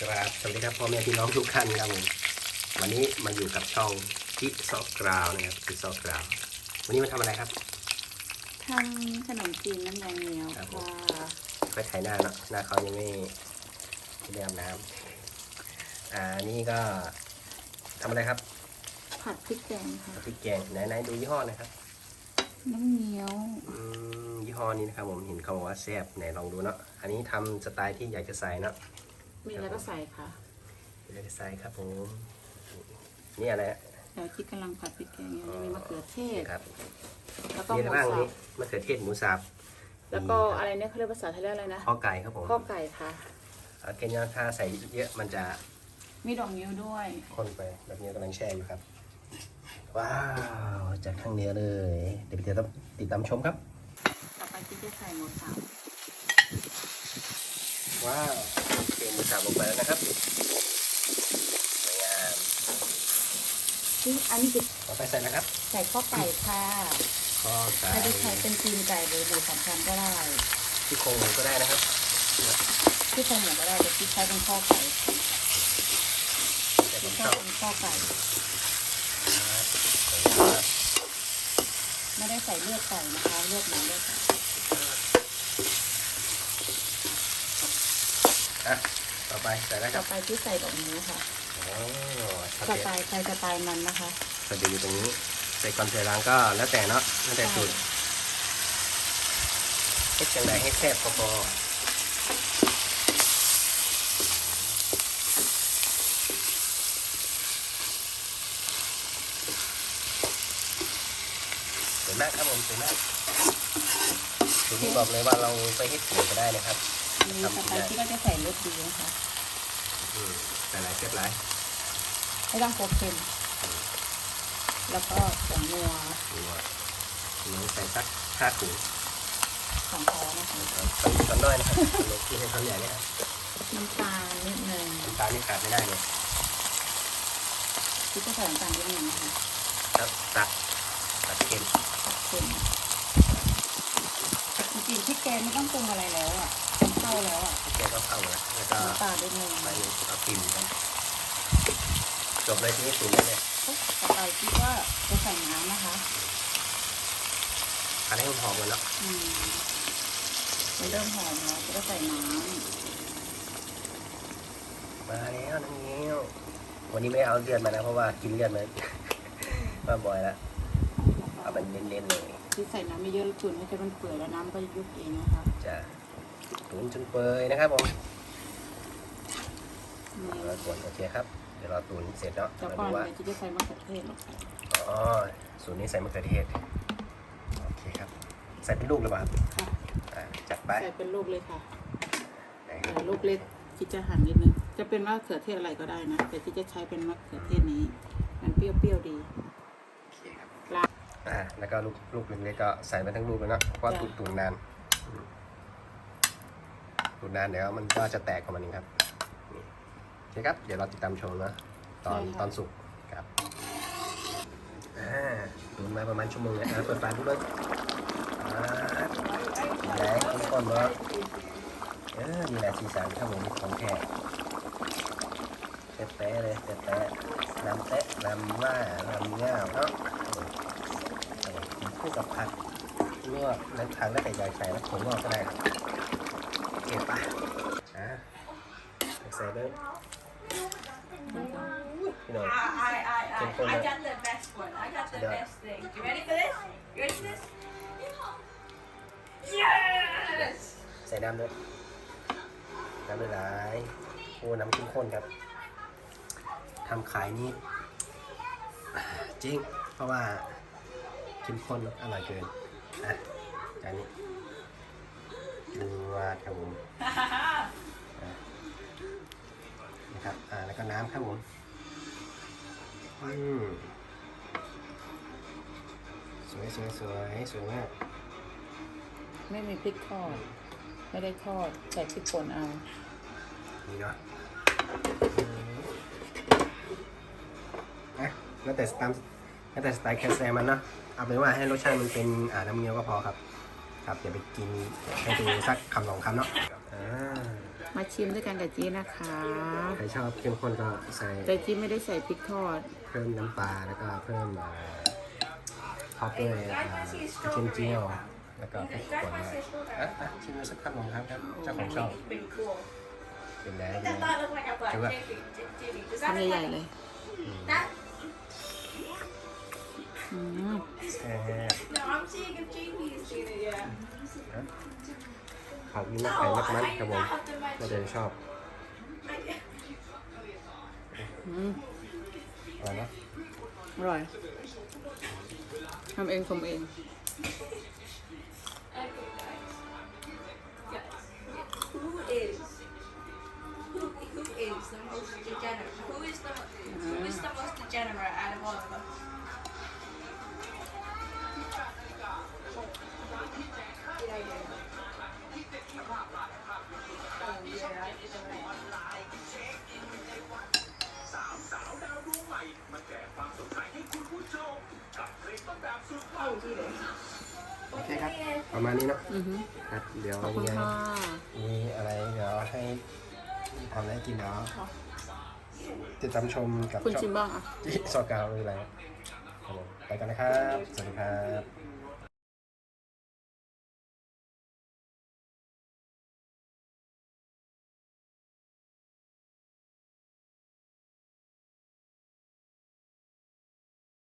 ครับสวัสดีครับพ่อแม่พี่น้องทุกท่านครับผมวันนี้มาอยู่กับช่องจิซอกกราวนะครับจิซอกกราว วันนี้มาทำอะไรครับ ทำขนมจีนน้ำยาเงี้ยวครับผมค่ะก็ไถหน้าเนาะหน้าเขายังไม่ไม่ได้อาบน้ำอ่านี่ก็ทำอะไรครับผัดพริกแกงค่ะ พริกแกงไหนไหนดูยี่ห้อหนะครับน้ำเงี้ยวอืมยี่ห้อนี้นะครับผมเห็นเขาบอกว่าแซ่บไหนลองดูเนาะอันนี้ทำสไตล์ที่อยากจะใส่เนาะ มีอะไรก็ใส่ค่ะอยากจะใส่ครับผมนี่อะไรฮะเดี๋ยวคิดกำลังผัดพริกแกงอยู่มีมะเขือเทศนี่ครับแล้วก็มีหอะไรมูบ้างสันี่บมะเขือเทศหมูสับแล้วก็อะไรเนี่ยเขาเรียกภาษาไทยเรียกอะไรนะข้อไก่ครับผมข้อไก่ค่ะ เอาเกนยาถ้าใส่เยอะมันจะมีดอกนิ้วด้วย ข้นไปแบบนี้กำลังแช่อยู่ครับ ว้าวจากข้างเนื้อเลย เดี๋ยวไปติดตามติดตามชมครับ ต่อไปคิดจะใส่หมูสับว้าว เทหมูสับลงไปแล้วนะครับสวยงามที่อันนี้คือต่อไปใส่นะครับใส่ข้อไก่ค่ะข้อไก่ถ้าจะใช้เป็นจีนไก่หรือหมูสามชั้นก็ได้ที่โครงหมูก็ได้นะครับที่ใช้หมูก็ได้แต่ที่ใช้เป็นข้อไก่แต่ผที่มชชออบบเป็นข้อไก่ไม่ได้ใส่เลือดไก่นะคะเลือดหมูเลือดไก่อะต่อ ไปใส่แล้วคต่รัอบไปที่ใส่ดอกนิ้วค่ะโอ้สสเต็ปไตล์ใครสไตล์มันนะคะ สเต็ปอยู่ตรงนี้ ใส่ก่อนใส่หล้างก็แล้วแต่เนาะแล้วแต่สูตรเฮ็ดจังไดให้แซ่บพอๆสวยมากครับผมสวยมากทีนี้บอกเลยว่าเราไปให้ถูกก็ได้นะครับ มีสไตล์ที่ก็จะใส่รสดีนะคะ อืมแต่หลายเชฟหลายไม่ต้องโคเค็มแล้วก็หัวงัวตัวหนูใส่สักห้าถุงสองช้อนนะคะตอนตอนน้อยนะครับตอนเล็กที่ให้ตอนใหญ่เนี่ยครับน้ำตาลนิดนึงน้ำตาลนี่ขาดไม่ได้เลยที่จะใส่น้ำตาลนิดนึงนะคะครับตัดตัดเค็มตัดเค็มจริงๆพริกแกงไม่ต้องปรุงอะไรแล้วอะเข้าแล้วอะแกงก็เข้าแล้วแล้วก็น้ำตาลนิดนึงไปเอากลิ่นกันจบเลยทีนี้ตุ๋นได้เลยต่อไปคิดว่าจะใส่น้ำนะคะทานให้มันหอมกันเนาะอืมมันเริ่มหอมแล้วก็ใส่น้มาแล้วน้ำเงี้ยววันนี้ไม่ได้เอาเลือดมานะเพราะว่ากินเลือดมามาบ่อยแล้วเอาเป็นเน้นๆเลยำที่ใส่น้ำไม่เยอะตุ๋นให้มันเปื่อยแล้วน้ำก็ยุบเองนะคะจะ ตุ๋นจนเปื่อยนะครับผมนี่เราตุ๋นโอเคครับ เดี๋ยวเราตุ๋นเสร็จเดี๋ยวมาก่อดูนว่าจะใส่มะเขือเทศอ๋อสูตรนี้ใส่มะเขือเทศโอเคครับ ใส่เป็นลูกหรือเปล่าค่ะจัดไปใส่เป็นลูกเลยค่ะแต่ลูกเล็กที่จะหั่นนิดนึง จะเป็นมะเขือเทศอะไรก็ได้นะ แต่ที่จะใช้เป็นมะเขือเทศนี้ มันเปรี้ยวๆดีโอเคครับลาอ่าแล้วก็ลูกลูกเล็กๆก็ใส่ไปทั้งลูกเลยเนาะเพราะว่าตุ๋นนาน ตุ๋นนานเดี๋ยวมันก็จะแตกของมันเองครับนี่โอเคครับ เดี๋ยวเราติดตามชมนะตอนตอนสุกครับอ่าตุ๋นมาประมาณชั่วโมงเลยนะเปิดฝาดูเลยอ่าแหละข้นๆเนาะเออนี่แหละสีสันครับผมของแท้แป๊ะๆเลยแป๊ะๆลำแป๊ะลำว่าลำง่าวเนาะกินคู่กับผักลวกแล้วทานแล้วไก่ใหญ่ใส่แล้วผมงอกก็ได้ครับ โอเคปะอะใส่เลยพี่หน่อย I, I, I, Take one I out. got the best one. I got the Yeah. best thing. You ready for this? You ready for this? Yes! ใส่น้ำด้วยน้ำหลายๆโอ้น้ำเข้มข้นครับทำขายนี่จริง เพราะว่าเข้มข้นอร่อยเกินอะจานนี้ ดูว่าครับผมนะครับ อ่า แล้วก็น้ำครับผม อืมสวยสวยสวยสวยมาก ไม่มีพริกทอด ไม่ได้ทอดใส่พริกป่นเอา นี่เนาะอืมอะแล้วแต่สไตล์แล้วแต่สไตล์แคสแซมันเนาะเอาเป็นว่าให้รสชาติมันเป็นอ่าน้ำเงี้ยวก็พอครับ ครับเดี๋ยวไปกินให้ดูสักคำสองคำเนาะอ่ามาชิมด้วยกันกับจีนะคะใครชอบเข้มข้นก็ใส่แต่จีไม่ได้ใส่พริกทอด เพิ่มน้ำปลาแล้วก็เพิ่มอ่าท็อปด้วยอ่ากระเทียมเจียวแล้วก็พริกป่นด้วยอะอะชิมดูสักคำหนึ่งครับครับเจ้าของชอบ Pretty cool. เป็นไง That เป็นไง thought looked like a black Cool. Jimmy. Jimmy. Does that ทำ look ใหญ่ like ๆเลย that? อืม แซ่บ No, I'm seeing if Jamie's seen it yet. ผักนี่มักไข่มักมันครับผมน่าจะชอบ อืม อร่อยนะ อร่อยทำเองชมเอง Who is who, who is the most degenerate? Who is the who is the most degenerate out of all of us? Oh, dear. โอเคครับ ประมาณนี้เนาะอือหือครับ เดี๋ยวขอบคุณยังไงค่ะมีอะไรเดี๋ยวให้ทำอะไรให้กินเดี๋ยวติดตามชมกับคุณช่องชิมบ้างอะ ที่ซอกาวหรืออะไรครับผมไปกันนะครับ สวัสดีครับ